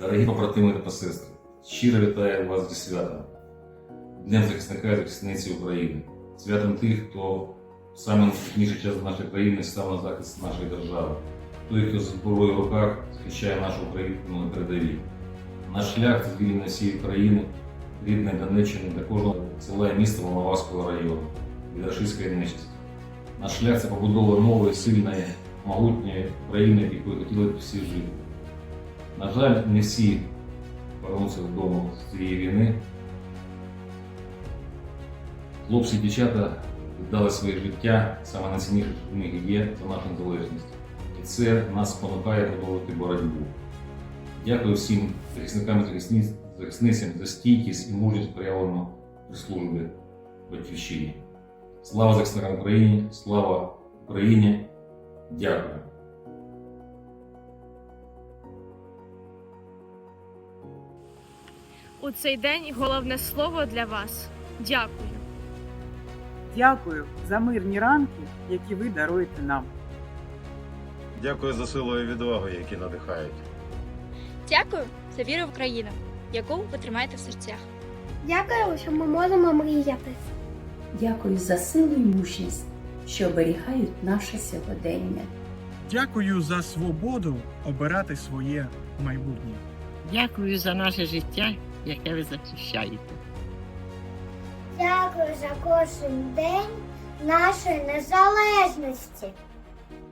Дорогі побратими та сестри, щиро вітаю вас зі святом, Днем захисника і захисниці України, святом тих, хто в саме найскладніший час нашої країни став на захист нашої держави, той, хто з зброєю в руках захищає нашу Україну на передовій. Наш шлях звільнення всієї країни, рідної Донеччини та кожного села і міста Волноваського району від рашистської нечисті. Наш шлях це побудова нової, сильної, могутньої країни, в якої хотіли б всі жити. На жаль, не всі повернуться додому з цієї війни. Хлопці і дівчата віддали своє життя, саме найцінніше в них є це наша незалежність. І це нас спонукає продовжувати боротьбу. Дякую всім захисникам і захисницям за стійкість і мужність проявлену при службі батьківщині. Слава захисникам України, слава Україні! Дякую! У цей день головне слово для вас дякую. Дякую за мирні ранки, які ви даруєте нам. Дякую за силу і відвагу, які надихають. Дякую за віру в Україну, яку ви тримаєте в серцях. Дякую, що ми можемо мріяти. Дякую за силу і мужність, що оберігають наше сьогодення. Дякую за свободу обирати своє майбутнє. Дякую за наше життя, яке ви захищаєте. Дякую за кожен день нашої незалежності.